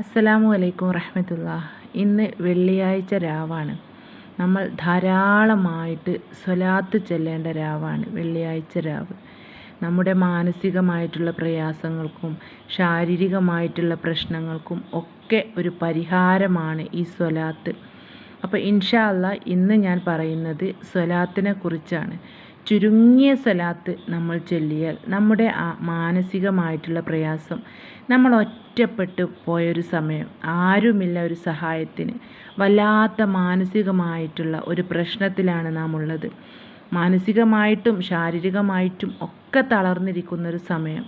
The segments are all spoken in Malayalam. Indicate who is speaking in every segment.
Speaker 1: അസ്സലാമു അലൈക്കും റഹ്മത്തുള്ള ഇന്ന് വെള്ളിയാഴ്ച രാവാണ്. നമ്മൾ ധാരാളമായിട്ട് സ്വലാത്ത് ചെല്ലേണ്ട രാവാണ് വെള്ളിയാഴ്ച രാവ്. നമ്മുടെ മാനസികമായിട്ടുള്ള പ്രയാസങ്ങൾക്കും ശാരീരികമായിട്ടുള്ള പ്രശ്നങ്ങൾക്കും ഒക്കെ ഒരു പരിഹാരമാണ് ഈ സ്വലാത്ത്. അപ്പോൾ ഇൻഷാല്ല ഇന്ന് ഞാൻ പറയുന്നത് സ്വലാത്തിനെ കുറിച്ചാണ്. ചുരുങ്ങിയ സ്ഥലത്ത് നമ്മൾ ചൊല്ലിയാൽ നമ്മുടെ മാനസികമായിട്ടുള്ള പ്രയാസം നമ്മൾ ഒറ്റപ്പെട്ട് പോയൊരു സമയം ആരുമില്ല ഒരു സഹായത്തിന് വല്ലാത്ത മാനസികമായിട്ടുള്ള ഒരു പ്രശ്നത്തിലാണ് നാം ഉള്ളത്. മാനസികമായിട്ടും ശാരീരികമായിട്ടും ഒക്കെ തളർന്നിരിക്കുന്ന ഒരു സമയം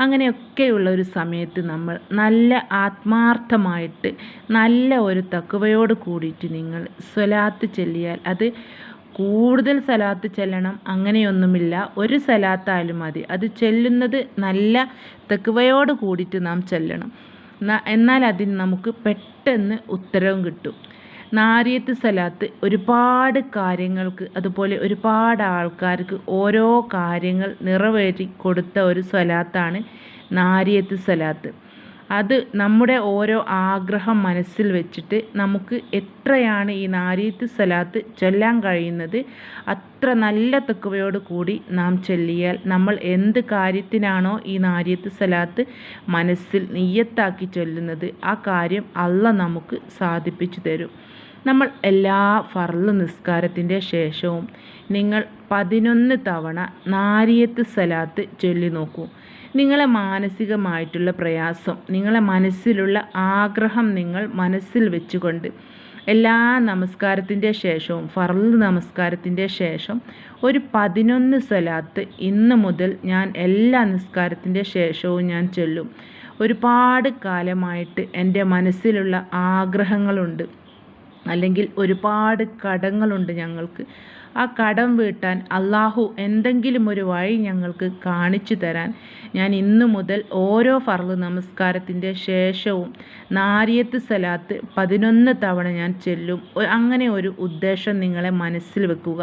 Speaker 1: അങ്ങനെയൊക്കെയുള്ള ഒരു സമയത്ത് നമ്മൾ നല്ല ആത്മാർത്ഥമായിട്ട് നല്ല ഒരു തക്കുവയോട് കൂടിയിട്ട് നിങ്ങൾ സ്വലാത്ത് ചെല്ലിയാൽ അത് കൂടുതൽ സലാത്ത് ചെല്ലണം അങ്ങനെയൊന്നുമില്ല. ഒരു സലാത്തായാലും മതി. അത് ചെല്ലുന്നത് നല്ല തെക്കുവയോട് കൂടിയിട്ട് നാം ചെല്ലണം. എന്നാൽ അതിന് നമുക്ക് പെട്ടെന്ന് ഉത്തരവും കിട്ടും. നാരിയത്ത് സലാത്ത് ഒരുപാട് കാര്യങ്ങൾക്ക് അതുപോലെ ഒരുപാട് ആൾക്കാർക്ക് ഓരോ കാര്യങ്ങൾ നിറവേറ്റി കൊടുത്ത ഒരു സ്വലാത്താണ് നാരിയത്ത് സലാത്ത്. അത് നമ്മുടെ ഓരോ ആഗ്രഹം മനസ്സിൽ വെച്ചിട്ട് നമുക്ക് എത്രയാണ് ഈ നാരീത്ത് സലാത്ത് ചൊല്ലാൻ കഴിയുന്നത് അത്ര നല്ല തെക്കുവയോട് കൂടി നാം ചൊല്ലിയാൽ നമ്മൾ എന്ത് കാര്യത്തിനാണോ ഈ നാരീത്ത് സലാത്ത് മനസ്സിൽ നെയ്യത്താക്കി ചൊല്ലുന്നത് ആ കാര്യം അല്ല നമുക്ക് സാധിപ്പിച്ചു തരും. നമ്മൾ എല്ലാ ഫർൾ നിസ്കാരത്തിന്റെ ശേഷവും നിങ്ങൾ പതിനൊന്ന് തവണ നാരിയത്ത് സലാത്ത് ചൊല്ലി നോക്കൂ. നിങ്ങളെ മാനസികമായിട്ടുള്ള പ്രയാസം നിങ്ങളെ മനസ്സിലുള്ള ആഗ്രഹം നിങ്ങൾ മനസ്സിൽ വെച്ചുകൊണ്ട് എല്ലാ നമസ്കാരത്തിന്റെ ശേഷവും ഫർൾ നമസ്കാരത്തിന്റെ ശേഷം ഒരു പതിനൊന്ന് സ്വലാത്ത് ഇന്ന് മുതൽ ഞാൻ എല്ലാ നിസ്കാരത്തിന്റെ ശേഷവും ഞാൻ ചൊല്ലും. ഒരുപാട് കാലമായിട്ട് എന്റെ മനസ്സിലുള്ള ആഗ്രഹങ്ങളുണ്ട്. അല്ലെങ്കിൽ ഒരുപാട് കടങ്ങളുണ്ട് ഞങ്ങൾക്ക്. ആ കടം വീട്ടാൻ അള്ളാഹു എന്തെങ്കിലും ഒരു വഴി ഞങ്ങൾക്ക് കാണിച്ചു തരാൻ. ഞാൻ ഇന്നു മുതൽ ഓരോ ഫർൾ നമസ്കാരത്തിന്റെ ശേഷവും നാരിയത്ത് സലാത്ത് പതിനൊന്ന് തവണ ഞാൻ ചെല്ലും. അങ്ങനെ ഒരു ഉദ്ദേശം നിങ്ങളെ മനസ്സിൽ വെക്കുക.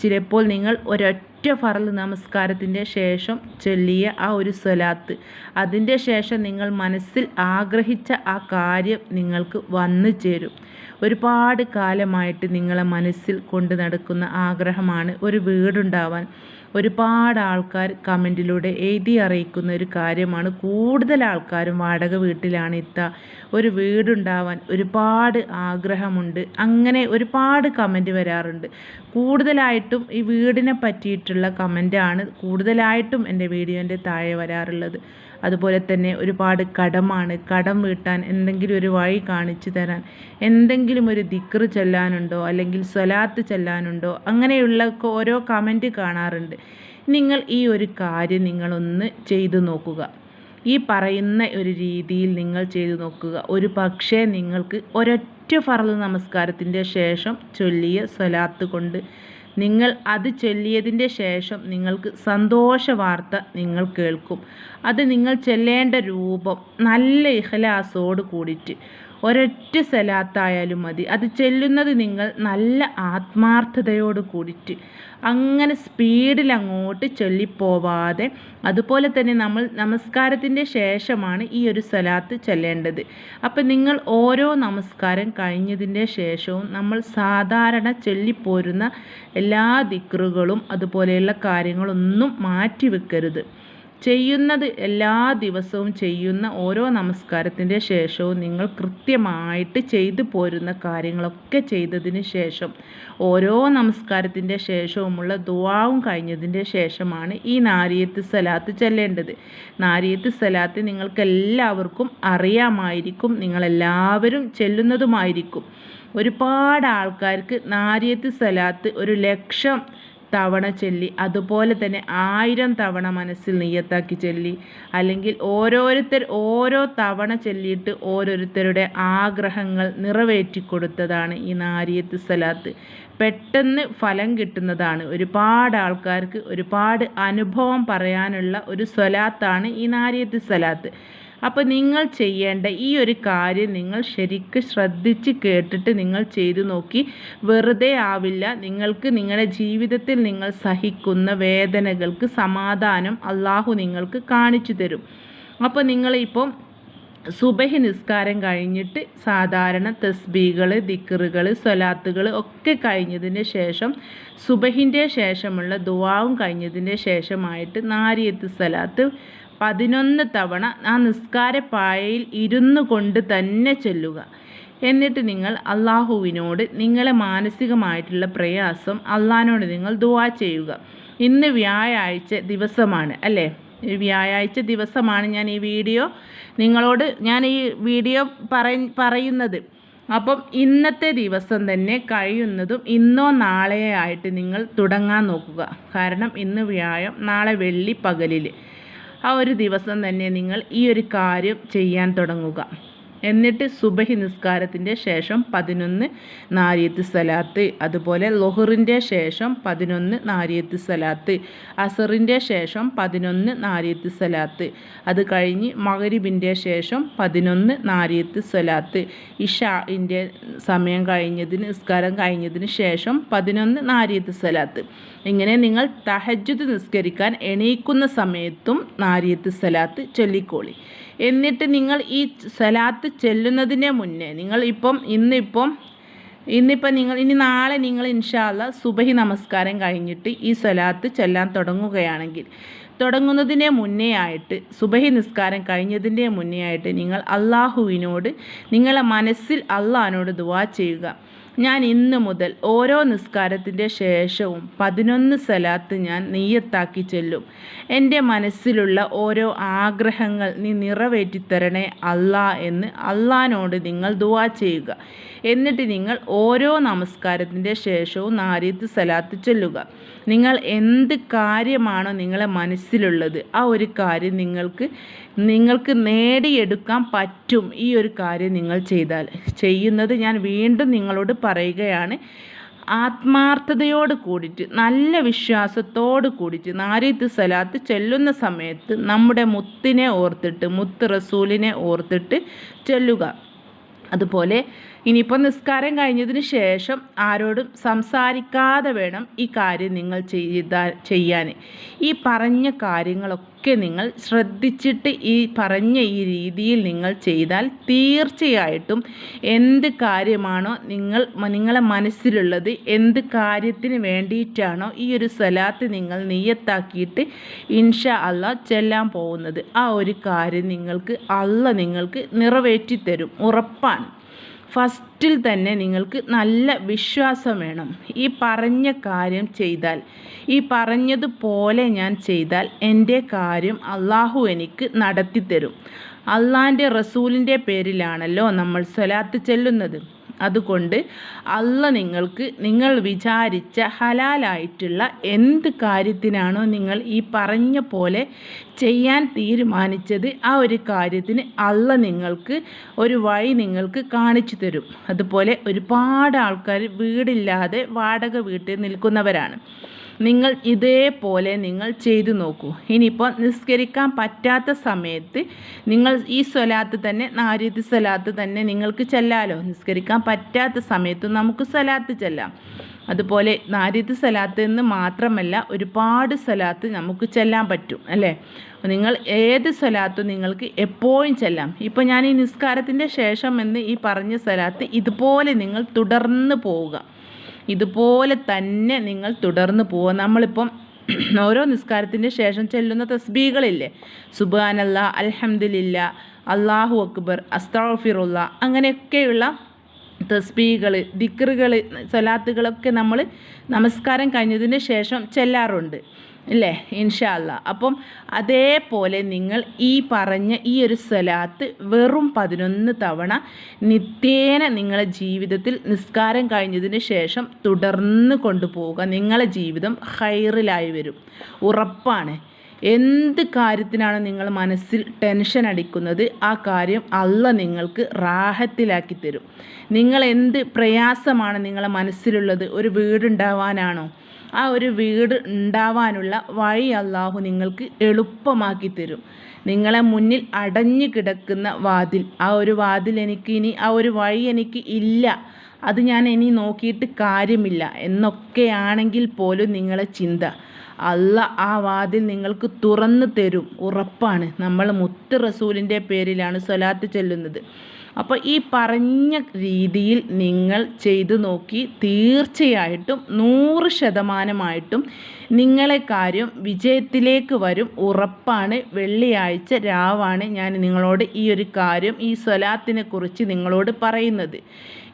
Speaker 1: ചിലപ്പോൾ നിങ്ങൾ ഒരൊറ്റ ഫറൽ നമസ്കാരത്തിന്റെ ശേഷം ചൊല്ലിയ ആ ഒരു സ്വലാത്ത് അതിന്റെ ശേഷം നിങ്ങൾ മനസ്സിൽ ആഗ്രഹിച്ച ആ കാര്യം നിങ്ങൾക്ക് വന്നു ചേരും. ഒരുപാട് കാലമായിട്ട് നിങ്ങളെ മനസ്സിൽ കൊണ്ട് നടക്കുന്ന ആഗ്രഹമാണ് ഒരു വീടുണ്ടാവാൻ. ഒരുപാട് ആൾക്കാർ കമന്റിലൂടെ എഴുതി അറിയിക്കുന്ന ഒരു കാര്യമാണ്. കൂടുതൽ ആൾക്കാരും വാടക വീട്ടിലാണ് ഇത്ത. ഒരു വീടുണ്ടാവാൻ ഒരുപാട് ആഗ്രഹമുണ്ട്. അങ്ങനെ ഒരുപാട് കമന്റ് വരാറുണ്ട്. കൂടുതലായിട്ടും ഈ വീടിനെ പറ്റിയിട്ടുള്ള കമന്റാണ് കൂടുതലായിട്ടും എന്റെ വീഡിയോന്റെ താഴെ വരാറുള്ളത്. അതുപോലെ തന്നെ ഒരുപാട് കടമാണ്. കടം വീട്ടാൻ എന്തെങ്കിലും ഒരു വഴി കാണിച്ചു തരാൻ എന്തെങ്കിലും ഒരു ദിക്ർ ചൊല്ലാനുണ്ടോ? അല്ലെങ്കിൽ സ്വലാത്ത് ചൊല്ലാനുണ്ടോ? അങ്ങനെയുള്ള ഓരോ കമന്റ് കാണാറുണ്ട്. നിങ്ങൾ ഈ ഒരു കാര്യം നിങ്ങളൊന്ന് ചെയ്തു നോക്കുക. ഈ പറയുന്ന ഒരു രീതിയിൽ നിങ്ങൾ ചെയ്തു നോക്കുക. ഒരു പക്ഷേ നിങ്ങൾക്ക് ഒരൊറ്റ ഫറൽ നമസ്കാരത്തിന്റെ ശേഷം ചൊല്ലിയ സ്വലാത്ത് കൊണ്ട് നിങ്ങൾ അത് ചൊല്ലിയതിന്റെ ശേഷം നിങ്ങൾക്ക് സന്തോഷ വാർത്ത നിങ്ങൾ കേൾക്കും. അത് നിങ്ങൾ ചെല്ലേണ്ട രൂപം നല്ല ഇഹലാസോട് കൂടിയിട്ട് ഒരൊറ്റ സലാത്തായാലും മതി. അത് ചെല്ലുന്നത് നിങ്ങൾ നല്ല ആത്മാർത്ഥതയോട് കൂടിയിട്ട് അങ്ങനെ സ്പീഡിൽ അങ്ങോട്ട് ചൊല്ലിപ്പോവാതെ അതുപോലെ തന്നെ നമ്മൾ നമസ്കാരത്തിന്റെ ശേഷമാണ് ഈ ഒരു സലാത്ത് ചെല്ലേണ്ടത്. അപ്പം നിങ്ങൾ ഓരോ നമസ്കാരം കഴിഞ്ഞതിന്റെ ശേഷവും നമ്മൾ സാധാരണ ചൊല്ലിപ്പോരുന്ന എല്ലാ ദിക്റുകളും അതുപോലെയുള്ള കാര്യങ്ങളൊന്നും മാറ്റി വെക്കരുത് ചെയ്യുന്നത് എല്ലാ ദിവസവും ചെയ്യുന്ന ഓരോ നമസ്കാരത്തിന്റെ ശേഷവും നിങ്ങൾ കൃത്യമായിട്ട് ചെയ്തു പോരുന്ന കാര്യങ്ങളൊക്കെ ചെയ്തതിന് ശേഷം ഓരോ നമസ്കാരത്തിന്റെ ശേഷവുമുള്ള ദുവാവും കഴിഞ്ഞതിന്റെ ശേഷമാണ് ഈ നാരിയത്ത് സലാത്ത് ചെല്ലേണ്ടത്. നാരിയത്ത് സലാത്ത് നിങ്ങൾക്ക് എല്ലാവർക്കും അറിയാമായിരിക്കും നിങ്ങളെല്ലാവരും ചെല്ലുന്നതുമായിരിക്കും. ഒരുപാട് ആൾക്കാർക്ക് നാരിയത്ത് സലാത്ത് ഒരു ലക്ഷം തവണ ചൊല്ലി അതുപോലെ തന്നെ ആയിരം തവണ മനസ്സിൽ നെയ്യത്താക്കി ചൊല്ലി അല്ലെങ്കിൽ ഓരോരുത്തർ ഓരോ തവണ ചൊല്ലിയിട്ട് ഓരോരുത്തരുടെ ആഗ്രഹങ്ങൾ നിറവേറ്റി കൊടുത്തതാണ് ഈ നാരിയത്ത് സലാത്ത്. പെട്ടെന്ന് ഫലം കിട്ടുന്നതാണ്. ഒരുപാട് ആൾക്കാർക്ക് ഒരുപാട് അനുഭവം പറയാനുള്ള ഒരു സ്വലാത്താണ് ഈ നാരിയത്ത് സലാത്ത്. അപ്പോൾ നിങ്ങൾ ചെയ്യേണ്ട ഈ ഒരു കാര്യം നിങ്ങൾ ശരിക്ക് ശ്രദ്ധിച്ച് കേട്ടിട്ട് നിങ്ങൾ ചെയ്തു നോക്കി. വെറുതെ ആവില്ല. നിങ്ങൾക്ക് നിങ്ങളുടെ ജീവിതത്തിൽ നിങ്ങൾ സഹിക്കുന്ന വേദനകൾക്ക് സമാധാനം അള്ളാഹു നിങ്ങൾക്ക് കാണിച്ചു തരും. അപ്പോൾ നിങ്ങളിപ്പം സുബഹി നിസ്കാരം കഴിഞ്ഞിട്ട് സാധാരണ തസ്ബീകൾ ദിക്കറുകൾ സ്വലാത്തുകൾ ഒക്കെ കഴിഞ്ഞതിന് ശേഷം സുബഹിന്റെ ശേഷമുള്ള ദുവാവും കഴിഞ്ഞതിന് ശേഷമായിട്ട് നാരിയത്ത് സ്വലാത്ത് പതിനൊന്ന് തവണ ആ നിസ്കാരപ്പായയിൽ ഇരുന്നു കൊണ്ട് തന്നെ ചെല്ലുക. എന്നിട്ട് നിങ്ങൾ അള്ളാഹുവിനോട് നിങ്ങളെ മാനസികമായിട്ടുള്ള പ്രയാസം അള്ളാഹിനോട് നിങ്ങൾ ദുവാ ചെയ്യുക. ഇന്ന് വ്യാഴാഴ്ച ദിവസമാണ് അല്ലേ? വ്യാഴാഴ്ച ദിവസമാണ് ഞാൻ ഈ വീഡിയോ നിങ്ങളോട് ഞാൻ ഈ വീഡിയോ പറയുന്നത്. അപ്പം ഇന്നത്തെ ദിവസം തന്നെ കഴിയുന്നതും ഇന്നോ നാളെയോ ആയിട്ട് നിങ്ങൾ തുടങ്ങാൻ നോക്കുക. കാരണം ഇന്ന് വ്യാഴം നാളെ വെള്ളി പകലിൽ ആ ഒരു ദിവസം തന്നെ നിങ്ങൾ ഈ ഒരു കാര്യം ചെയ്യാൻ തുടങ്ങുക. എന്നിട്ട് സുബഹി നിസ്കാരത്തിന്റെ ശേഷം പതിനൊന്ന് നാരിയത്ത് സലാത്ത്. അതുപോലെ ലൊഹറിന്റെ ശേഷം പതിനൊന്ന് നാരിയത്ത് സലാത്ത്. അസറിന്റെ ശേഷം പതിനൊന്ന് നാരിയത്ത് സലാത്ത്. അത് കഴിഞ്ഞ് മകരിബിന്റെ ശേഷം പതിനൊന്ന് നാരിയത്ത് സലാത്ത്. ഇഷാഇന്റെ സമയം കഴിഞ്ഞതിന് നിസ്കാരം കഴിഞ്ഞതിന് ശേഷം പതിനൊന്ന് നാരിയത്ത് സലാത്ത്. ഇങ്ങനെ നിങ്ങൾ തഹജ്ജുദ് നിസ്കരിക്കാൻ എണീക്കുന്ന സമയത്തും നാരിയത്ത് സലാത്ത് ചൊല്ലിക്കോളി. എന്നിട്ട് നിങ്ങൾ ഈ സലാത്ത് ചെല്ലുന്നതിന് മുന്നേ നിങ്ങൾ ഇപ്പം ഇന്നിപ്പം ഇന്നിപ്പം നിങ്ങൾ ഇനി നാളെ നിങ്ങൾ ഇൻഷാല്ല സുബഹി നമസ്കാരം കഴിഞ്ഞിട്ട് ഈ സ്വലാത്ത് ചെല്ലാൻ തുടങ്ങുകയാണെങ്കിൽ തുടങ്ങുന്നതിനെ മുന്നേ ആയിട്ട് സുബഹി നിസ്കാരം കഴിഞ്ഞതിന്റെ മുന്നേ ആയിട്ട് നിങ്ങൾ അള്ളാഹുവിനോട് നിങ്ങളെ മനസ്സിൽ അള്ളഹാനോട് ദുവാ ചെയ്യുക. ഞാൻ ഇന്ന് മുതൽ ഓരോ നിസ്കാരത്തിന്റെ ശേഷവും പതിനൊന്ന് സലാത്ത് ഞാൻ നെയ്യത്താക്കി ചെല്ലും. എന്റെ മനസ്സിലുള്ള ഓരോ ആഗ്രഹങ്ങൾ നീ നിറവേറ്റിത്തരണേ അല്ലാ എന്ന് അള്ളാനോട് നിങ്ങൾ ദുവാ ചെയ്യുക. എന്നിട്ട് നിങ്ങൾ ഓരോ നമസ്കാരത്തിന്റെ ശേഷവും നാരീത്ത് സലാത്ത് ചൊല്ലുക. നിങ്ങൾ എന്ത് കാര്യമാണോ നിങ്ങളെ മനസ്സിലുള്ളത് ആ ഒരു കാര്യം നിങ്ങൾക്ക് നിങ്ങൾക്ക് നേടിയെടുക്കാൻ പറ്റും ഈ ഒരു കാര്യം നിങ്ങൾ ചെയ്താൽ. ചെയ്യുന്നത് ഞാൻ വീണ്ടും നിങ്ങളോട് പറയുകയാണ്. ആത്മാർത്ഥതയോട് കൂടിയിട്ട് നല്ല വിശ്വാസത്തോട് കൂടിയിട്ട് നാരീത്ത് സലാത്ത് ചെല്ലുന്ന സമയത്ത് നമ്മുടെ മുത്തിനെ ഓർത്തിട്ട് മുത്ത് റസൂലിനെ ഓർത്തിട്ട് ചെല്ലുക. അതുപോലെ ഇനിയിപ്പോൾ നിസ്കാരം കഴിഞ്ഞതിന് ശേഷം ആരോടും സംസാരിക്കാതെ വേണം ഈ കാര്യം നിങ്ങൾ ചെയ്താൽ ചെയ്യാൻ ഈ പറഞ്ഞ കാര്യങ്ങളൊക്കെ നിങ്ങൾ ശ്രദ്ധിച്ചിട്ട് ഈ പറഞ്ഞ ഈ രീതിയിൽ നിങ്ങൾ ചെയ്താൽ തീർച്ചയായിട്ടും എന്ത് കാര്യമാണോ നിങ്ങൾ നിങ്ങളെ മനസ്സിലുള്ളത് എന്ത് കാര്യത്തിന് വേണ്ടിയിട്ടാണോ ഈ ഒരു സ്ഥലത്ത് നിങ്ങൾ നെയ്യത്താക്കിയിട്ട് ഇൻഷ അല്ല ചെല്ലാൻ പോകുന്നത്. ആ ഒരു കാര്യം നിങ്ങൾക്ക് അല്ല നിങ്ങൾക്ക് നിറവേറ്റിത്തരും. ഉറപ്പാണ്. ഫസ്റ്റിൽ തന്നെ നിങ്ങൾക്ക് നല്ല വിശ്വാസം വേണം. ഈ പറഞ്ഞ കാര്യം ചെയ്താൽ ഈ പറഞ്ഞതുപോലെ ഞാൻ ചെയ്താൽ എന്റെ കാര്യം അള്ളാഹു എനിക്ക് നടത്തിത്തരും. അള്ളാന്റെ റസൂലിന്റെ പേരിലാണല്ലോ നമ്മൾ സ്വലാത്ത് ചെല്ലുന്നത്. അതുകൊണ്ട് അല്ല നിങ്ങൾക്ക് നിങ്ങൾ വിചാരിച്ച ഹലാലായിട്ടുള്ള എന്ത് കാര്യത്തിനാണോ നിങ്ങൾ ഈ പറഞ്ഞ പോലെ ചെയ്യാൻ തീരുമാനിച്ചത് ആ ഒരു കാര്യത്തിന് അല്ല നിങ്ങൾക്ക് ഒരു വഴി നിങ്ങൾക്ക് കാണിച്ചു തരും. അതുപോലെ ഒരുപാട് ആൾക്കാർ വീടില്ലാതെ വാടക വീട്ടിൽ നിൽക്കുന്നവരാണ്. നിങ്ങൾ ഇതേപോലെ നിങ്ങൾ ചെയ്തു നോക്കൂ. ഇനിയിപ്പോൾ നിസ്കരിക്കാൻ പറ്റാത്ത സമയത്ത് നിങ്ങൾ ഈ സ്വലാത്ത് തന്നെ നാരീതി സ്വലാത്ത് തന്നെ നിങ്ങൾക്ക് ചെല്ലാലോ. നിസ്കരിക്കാൻ പറ്റാത്ത സമയത്ത് നമുക്ക് സ്വലാത്ത് ചെല്ലാം. അതുപോലെ നാരീതി സ്വലാത്ത് എന്ന് മാത്രമല്ല ഒരുപാട് സ്വലാത്ത് നമുക്ക് ചെല്ലാൻ പറ്റും അല്ലേ? നിങ്ങൾ ഏത് സ്വലാത്തും നിങ്ങൾക്ക് എപ്പോഴും ചെല്ലാം. ഇപ്പോൾ ഞാൻ ഈ നിസ്കാരത്തിന്റെ ശേഷം എന്ന് ഈ പറഞ്ഞ സ്വലാത്ത് ഇതുപോലെ നിങ്ങൾ തുടർന്ന് പോവുക. ഇതുപോലെ തന്നെ നിങ്ങൾ തുടർന്ന് പോവുക. നമ്മളിപ്പം ഓരോ നിസ്കാരത്തിന്റെ ശേഷം ചെല്ലുന്ന തസ്ബീകളില്ലേ? സുബാനല്ല അൽഹംദില്ല അള്ളാഹു അക്ബർ അസ്താഫിറുള്ള അങ്ങനെയൊക്കെയുള്ള തസ്ബീകൾ ദിക്റുകൾ സലാത്തുകളൊക്കെ നമ്മൾ നമസ്കാരം കഴിഞ്ഞതിന് ശേഷം ചെല്ലാറുണ്ട്. ഇല്ലേ? ഇൻഷാല്ല അപ്പം അതേപോലെ നിങ്ങൾ ഈ പറഞ്ഞ ഈ ഒരു സ്ഥലത്ത് വെറും പതിനൊന്ന് തവണ നിത്യേന നിങ്ങളെ ജീവിതത്തിൽ നിസ്കാരം കഴിഞ്ഞതിന് ശേഷം തുടർന്ന് കൊണ്ടുപോവുക. നിങ്ങളെ ജീവിതം ഹൈറിലായി വരും. ഉറപ്പാണ്. എന്ത് കാര്യത്തിനാണ് നിങ്ങൾ മനസ്സിൽ ടെൻഷൻ അടിക്കുന്നത്? ആ കാര്യം അല്ല നിങ്ങൾക്ക് റാഹത്തിലാക്കി തരും. നിങ്ങൾ എന്ത് പ്രയാസമാണ് നിങ്ങളെ മനസ്സിലുള്ളത്? ഒരു വീടുണ്ടാവാനാണോ? ആ ഒരു വീട് ഉണ്ടാവാനുള്ള വഴി അള്ളാഹു നിങ്ങൾക്ക് എളുപ്പമാക്കി തരും. നിങ്ങളെ മുന്നിൽ അടഞ്ഞു കിടക്കുന്ന വാതിൽ. ആ ഒരു വാതിൽ എനിക്ക് ഇനി ആ ഒരു വഴി എനിക്ക് ഇല്ല. അത് ഞാൻ ഇനി നോക്കിയിട്ട് കാര്യമില്ല എന്നൊക്കെയാണെങ്കിൽ പോലും നിങ്ങളെ ചിന്ത. അല്ല ആ വാതിൽ നിങ്ങൾക്ക് തുറന്നു തരും. ഉറപ്പാണ്. നമ്മൾ മുത്ത് റസൂലിന്റെ പേരിലാണ് സ്വലാത്ത് ചെല്ലുന്നത്. അപ്പോൾ ഈ പറഞ്ഞ രീതിയിൽ നിങ്ങൾ ചെയ്തു നോക്കി തീർച്ചയായിട്ടും നൂറ് ശതമാനമായിട്ടും നിങ്ങളെ കാര്യം വിജയത്തിലേക്ക് വരും. ഉറപ്പാണ്. വെള്ളിയാഴ്ച രാവാണ് ഞാൻ നിങ്ങളോട് ഈ ഒരു കാര്യം ഈ സ്വലാത്തിനെ കുറിച്ച് നിങ്ങളോട് പറയുന്നത്.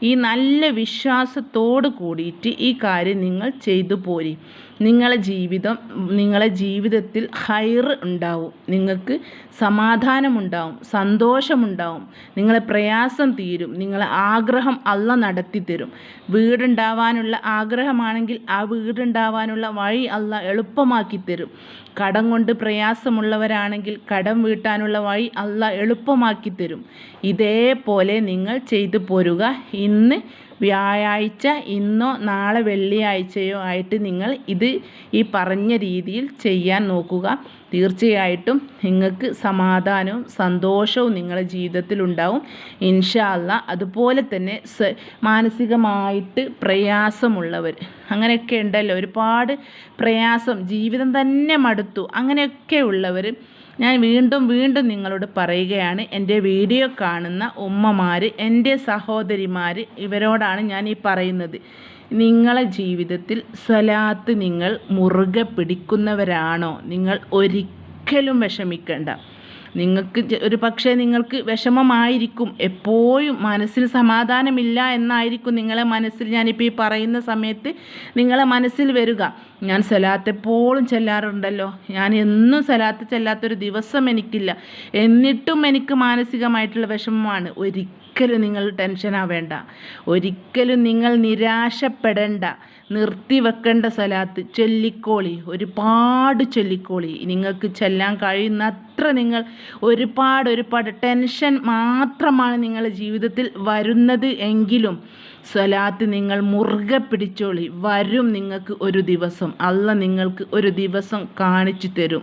Speaker 1: ഈ നല്ല വിശ്വാസത്തോട് കൂടിയിട്ട് ഈ കാര്യം നിങ്ങൾ ചെയ്തു പോരി. നിങ്ങളെ ജീവിതം നിങ്ങളെ ജീവിതത്തിൽ ഹൈർ ഉണ്ടാവും. നിങ്ങൾക്ക് സമാധാനമുണ്ടാവും സന്തോഷമുണ്ടാവും. നിങ്ങളെ പ്രയാസം തീരും നിങ്ങളെ ആഗ്രഹം അല്ല നടത്തി തരും. വീടുണ്ടാവാനുള്ള ആഗ്രഹമാണെങ്കിൽ ആ വീടുണ്ടാവാനുള്ള വഴി അല്ല എളുപ്പമാക്കി തരും. കടം കൊണ്ട് പ്രയാസമുള്ളവരാണെങ്കിൽ കടം വീട്ടാനുള്ള വഴി അല്ല എളുപ്പമാക്കി തരും. ഇതേപോലെ നിങ്ങൾ ചെയ്തു പോരുക. ഇന്ന് വ്യാഴാഴ്ച ഇന്നോ നാളെ വെള്ളിയാഴ്ചയോ ആയിട്ട് നിങ്ങൾ ഇത് ഈ പറഞ്ഞ രീതിയിൽ ചെയ്യാൻ നോക്കുക. തീർച്ചയായിട്ടും നിങ്ങൾക്ക് സമാധാനവും സന്തോഷവും നിങ്ങളുടെ ജീവിതത്തിൽ ഉണ്ടാവും. ഇൻഷാ അതുപോലെ തന്നെ മാനസികമായിട്ട് പ്രയാസമുള്ളവർ. അങ്ങനെയൊക്കെ ഉണ്ടല്ലോ. ഒരുപാട് പ്രയാസം ജീവിതം തന്നെ മടുത്തു. അങ്ങനെയൊക്കെ ഉള്ളവർ ഞാൻ വീണ്ടും വീണ്ടും നിങ്ങളോട് പറയുകയാണ് എന്റെ വീഡിയോ കാണുന്ന ഉമ്മമാർ എന്റെ സഹോദരിമാർ ഇവരോടാണ് ഞാൻ ഈ പറയുന്നത്. നിങ്ങളെ ജീവിതത്തിൽ സ്വലാത്ത് നിങ്ങൾ മുറുകെ പിടിക്കുന്നവരാണോ? നിങ്ങൾ ഒരിക്കലും വിഷമിക്കേണ്ട. നിങ്ങൾക്ക് ഒരു പക്ഷേ നിങ്ങൾക്ക് വിഷമമായിരിക്കും. എപ്പോഴും മനസ്സിൽ സമാധാനമില്ല എന്നായിരിക്കും നിങ്ങളെ മനസ്സിൽ ഞാനിപ്പോൾ ഈ പറയുന്ന സമയത്ത് നിങ്ങളെ മനസ്സിൽ വരിക. ഞാൻ സലാത്തെപ്പോഴും ചെല്ലാറുണ്ടല്ലോ. ഞാൻ എന്നും സലാത്ത് ചെല്ലാത്തൊരു ദിവസം എനിക്കില്ല. എന്നിട്ടും എനിക്ക് മാനസികമായിട്ടുള്ള വിഷമമാണ്. ഒരിക്കലും നിങ്ങൾ ടെൻഷൻ ആവേണ്ട ഒരിക്കലും നിങ്ങൾ നിരാശപ്പെടേണ്ട. നിർത്തിവെക്കേണ്ട സ്ഥലത്ത് ചൊല്ലിക്കോളി. ഒരുപാട് ചൊല്ലിക്കോളി. നിങ്ങൾക്ക് ചെല്ലാൻ കഴിയുന്ന അത്ര നിങ്ങൾ ഒരുപാട് ഒരുപാട് ടെൻഷൻ മാത്രമാണ് നിങ്ങളുടെ ജീവിതത്തിൽ വരുന്നത് എങ്കിലും സ്വലാത്ത് നിങ്ങൾ മുറുകെ പിടിച്ചോളി. വരും നിങ്ങൾക്ക് ഒരു ദിവസം. അല്ല നിങ്ങൾക്ക് ഒരു ദിവസം കാണിച്ചു തരും.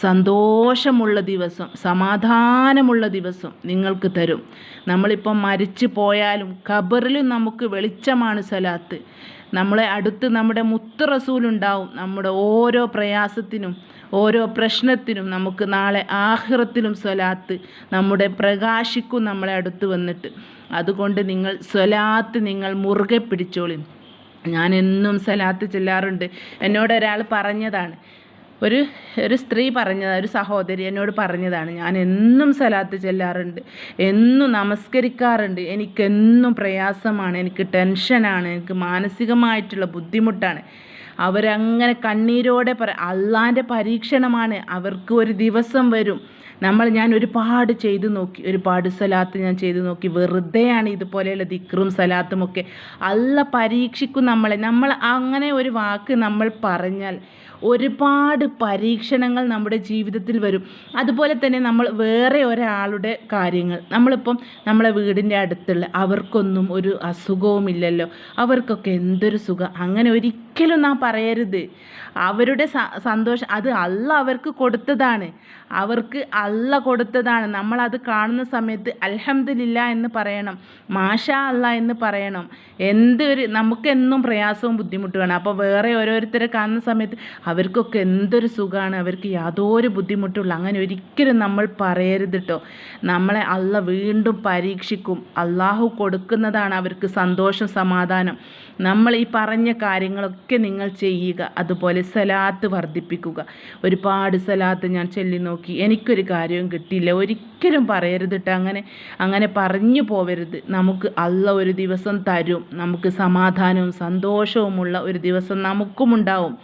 Speaker 1: സന്തോഷമുള്ള ദിവസം സമാധാനമുള്ള ദിവസം നിങ്ങൾക്ക് തരും. നമ്മളിപ്പം മരിച്ചു പോയാലും ഖബറിലും നമുക്ക് വെളിച്ചമാണ് സ്വലാത്ത്. നമ്മളെ അടുത്ത് നമ്മുടെ മുത്ത് റസൂലുണ്ടാവും നമ്മുടെ ഓരോ പ്രയാസത്തിനും ഓരോ പ്രശ്നത്തിനും നമുക്ക് നാളെ ആഹ്റത്തിലും സ്വലാത്ത് നമ്മുടെ പ്രകാശിക്കും നമ്മളെ അടുത്ത് വന്നിട്ട്. അതുകൊണ്ട് നിങ്ങൾ സ്വലാത്ത് നിങ്ങൾ മുറുകെ പിടിച്ചോളി. ഞാൻ എന്നും സ്വലാത്ത് ചെല്ലാറുണ്ട്. എന്നോട് ഒരാൾ പറഞ്ഞതാണ്. ഒരു ഒരു സ്ത്രീ പറഞ്ഞതാണ് ഒരു സഹോദരി എന്നോട് പറഞ്ഞതാണ്. ഞാൻ എന്നും സലാത്ത് ചെല്ലാറുണ്ട്. എന്നും നമസ്കരിക്കാറുണ്ട്. എനിക്കെന്നും പ്രയാസമാണ്. എനിക്ക് ടെൻഷനാണ്. എനിക്ക് മാനസികമായിട്ടുള്ള ബുദ്ധിമുട്ടാണ്. അവരങ്ങനെ കണ്ണീരോടെ പറ അള്ളാന്റെ പരീക്ഷണമാണ്. അവർക്ക് ഒരു ദിവസം വരും. നമ്മൾ ഞാൻ ഒരുപാട് ചെയ്തു നോക്കി ഒരുപാട് സലാത്ത് ഞാൻ ചെയ്തു നോക്കി. വെറുതെയാണ് ഇതുപോലെയുള്ള ദിക്റും സലാത്തും ഒക്കെ അല്ല പരീക്ഷിക്കും നമ്മളെ. നമ്മൾ അങ്ങനെ ഒരു വാക്ക് നമ്മൾ പറഞ്ഞാൽ ഒരുപാട് പരീക്ഷണങ്ങൾ നമ്മുടെ ജീവിതത്തിൽ വരും. അതുപോലെ തന്നെ നമ്മൾ വേറെ ഒരാളുടെ കാര്യങ്ങൾ. നമ്മളിപ്പം നമ്മളെ വീടിന്റെ അടുത്തുള്ള അവർക്കൊന്നും ഒരു അസുഖവുമില്ലല്ലോ അവർക്കൊക്കെ എന്തൊരു സുഖം. അങ്ങനെ ഒരിക്കലും നാം പറയരുത്. അവരുടെ സന്തോഷം അത് അല്ല അവർക്ക് കൊടുത്തതാണ്. അവർക്ക് അല്ല കൊടുത്തതാണ്. നമ്മളത് കാണുന്ന സമയത്ത് അൽഹംദില്ല എന്ന് പറയണം. മാഷാ അല്ല എന്ന് പറയണം. എന്തൊരു നമുക്കെന്നും പ്രയാസവും ബുദ്ധിമുട്ടുമാണ്. അപ്പോൾ വേറെ ഓരോരുത്തരെ കാണുന്ന സമയത്ത് അവർക്കൊക്കെ എന്തൊരു സുഖമാണ് അവർക്ക് യാതൊരു ബുദ്ധിമുട്ടുള്ള അങ്ങനെ ഒരിക്കലും നമ്മൾ പറയരുത് കേട്ടോ നമ്മളെ അല്ല വീണ്ടും പരീക്ഷിക്കും. അള്ളാഹു കൊടുക്കുന്നതാണ് അവർക്ക് സന്തോഷം സമാധാനം. നമ്മൾ ഈ പറഞ്ഞ കാര്യങ്ങളൊക്കെ നിങ്ങൾ ചെയ്യുക. അതുപോലെ സലാത്ത് വർദ്ധിപ്പിക്കുക. ഒരുപാട് സലാത്ത് ഞാൻ ചൊല്ലി നോക്കി. എനിക്കൊരു കാര്യവും കിട്ടിയില്ല. ഒരിക്കലും പറയരുത് കേട്ടോ അങ്ങനെ അങ്ങനെ പറഞ്ഞു പോവരുത്. നമുക്ക് അല്ല ഒരു ദിവസം തരും. നമുക്ക് സമാധാനവും സന്തോഷവുമുള്ള ഒരു ദിവസം നമുക്കുമുണ്ടാവും.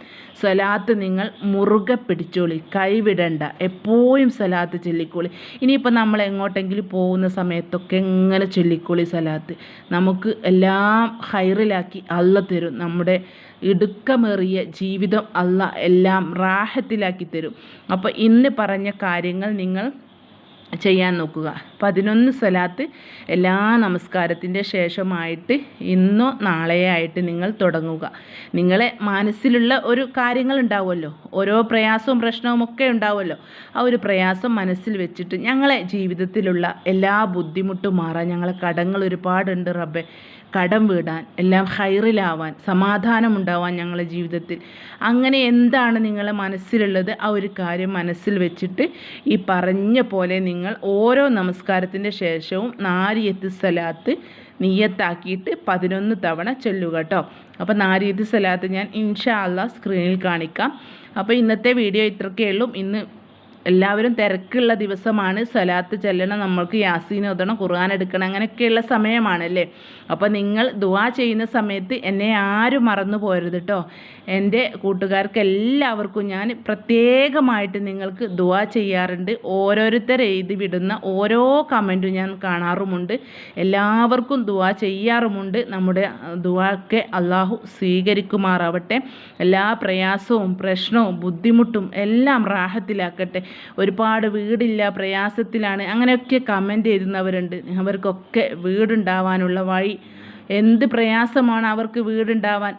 Speaker 1: സലാത്ത് നിങ്ങൾ മുറുകെ പിടിച്ചോളി. കൈവിടണ്ട. എപ്പോഴും സലാത്ത് ചൊല്ലിക്കോളി. ഇനിയിപ്പോൾ നമ്മൾ എങ്ങോട്ടെങ്കിലും പോകുന്ന സമയത്തൊക്കെ എങ്ങനെ ചൊല്ലിക്കോളി സലാത്ത്. നമുക്ക് എല്ലാം ഹൈറിലാക്കി അല്ല തരും. നമ്മുടെ ഇടുക്കമേറിയ ജീവിതം അല്ല എല്ലാം റാഹത്തിലാക്കി തരും. അപ്പോൾ ഇന്ന് പറഞ്ഞ കാര്യങ്ങൾ നിങ്ങൾ ചെയ്യാൻ നോക്കുക. പതിനൊന്ന് സ്വലാത്ത് എല്ലാ നമസ്കാരത്തിന്റെ ശേഷമായിട്ട് ഇന്നോ നാളെയോ ആയിട്ട് നിങ്ങൾ തുടങ്ങുക. നിങ്ങളെ മനസ്സിലുള്ള ഒരു കാര്യങ്ങൾ ഉണ്ടാവുമല്ലോ. ഓരോ പ്രയാസവും പ്രശ്നവും ഒക്കെ ഉണ്ടാവുമല്ലോ. ആ ഒരു പ്രയാസം മനസ്സിൽ വെച്ചിട്ട് ഞങ്ങളെ ജീവിതത്തിലുള്ള എല്ലാ ബുദ്ധിമുട്ടും മാറാൻ ഞങ്ങളെ കടങ്ങൾ ഒരുപാടുണ്ട് റബ്ബെ. കടം വീടാൻ എല്ലാം ഹൈറിലാവാൻ സമാധാനമുണ്ടാവാൻ ഞങ്ങളുടെ ജീവിതത്തിൽ. അങ്ങനെ എന്താണ് നിങ്ങളെ മനസ്സിലുള്ളത്? ആ ഒരു കാര്യം മനസ്സിൽ വെച്ചിട്ട് ഈ പറഞ്ഞ പോലെ നിങ്ങൾ ഓരോ നമസ്കാരത്തിന്റെ ശേഷവും നാരിയത്ത് സലാത്ത് നീയത്താക്കിയിട്ട് പതിനൊന്ന് തവണ ചൊല്ലുക കേട്ടോ അപ്പോൾ നാരിയത്ത് സലാത്ത് ഞാൻ ഇൻഷാ അള്ളാ സ്ക്രീനിൽ കാണിക്കാം. അപ്പോൾ ഇന്നത്തെ വീഡിയോ ഇത്രയൊക്കെ ഉള്ളൂ. ഇന്ന് എല്ലാവരും തിരക്കുള്ള ദിവസമാണ്. സ്വലാത്ത് ചെല്ലണം നമ്മൾക്ക് യാസീൻ ഓതണം ഖുർആൻ എടുക്കണം അങ്ങനെയൊക്കെയുള്ള സമയമാണല്ലേ? അപ്പോൾ നിങ്ങൾ ദുവാ ചെയ്യുന്ന സമയത്ത് എന്നെ ആരും മറന്നു പോരുത് കേട്ടോ എന്റെ കൂട്ടുകാർക്ക് എല്ലാവർക്കും ഞാൻ പ്രത്യേകമായിട്ട് നിങ്ങൾക്ക് ദുവാ ചെയ്യാറുണ്ട്. ഓരോരുത്തർ എഴുതി വിടുന്ന ഓരോ കമന്റും ഞാൻ കാണാറുമുണ്ട്. എല്ലാവർക്കും ദുവാ ചെയ്യാറുമുണ്ട്. നമ്മുടെ ദുവാക്കെ അള്ളാഹു സ്വീകരിക്കുമാറാവട്ടെ. എല്ലാ പ്രയാസവും പ്രശ്നവും ബുദ്ധിമുട്ടും എല്ലാം റാഹത്തിലാക്കട്ടെ. ഒരുപാട് വീടില്ല പ്രയാസത്തിലാണ്. അങ്ങനെയൊക്കെ കമന്റ് ചെയ്യുന്നവരുണ്ട് അവർക്കൊക്കെ വീടുണ്ടാവാനുള്ള വഴി എന്ത് പ്രയാസമാണ് അവർക്ക് വീടുണ്ടാവാൻ?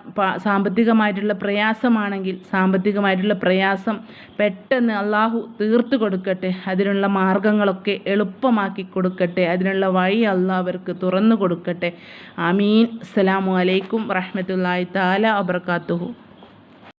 Speaker 1: സാമ്പത്തികമായിട്ടുള്ള പ്രയാസമാണെങ്കിൽ സാമ്പത്തികമായിട്ടുള്ള പ്രയാസം പെട്ടെന്ന് അള്ളാഹു തീർത്തു കൊടുക്കട്ടെ. അതിനുള്ള മാർഗങ്ങളൊക്കെ എളുപ്പമാക്കി കൊടുക്കട്ടെ. അതിനുള്ള വഴി അള്ളാഹ് അവർക്ക് തുറന്നു കൊടുക്കട്ടെ. അമീൻ അസ്സലാമു അലൈക്കും വറഹമത്തല്ലാഹി താല വബർക്കാത്തുഹു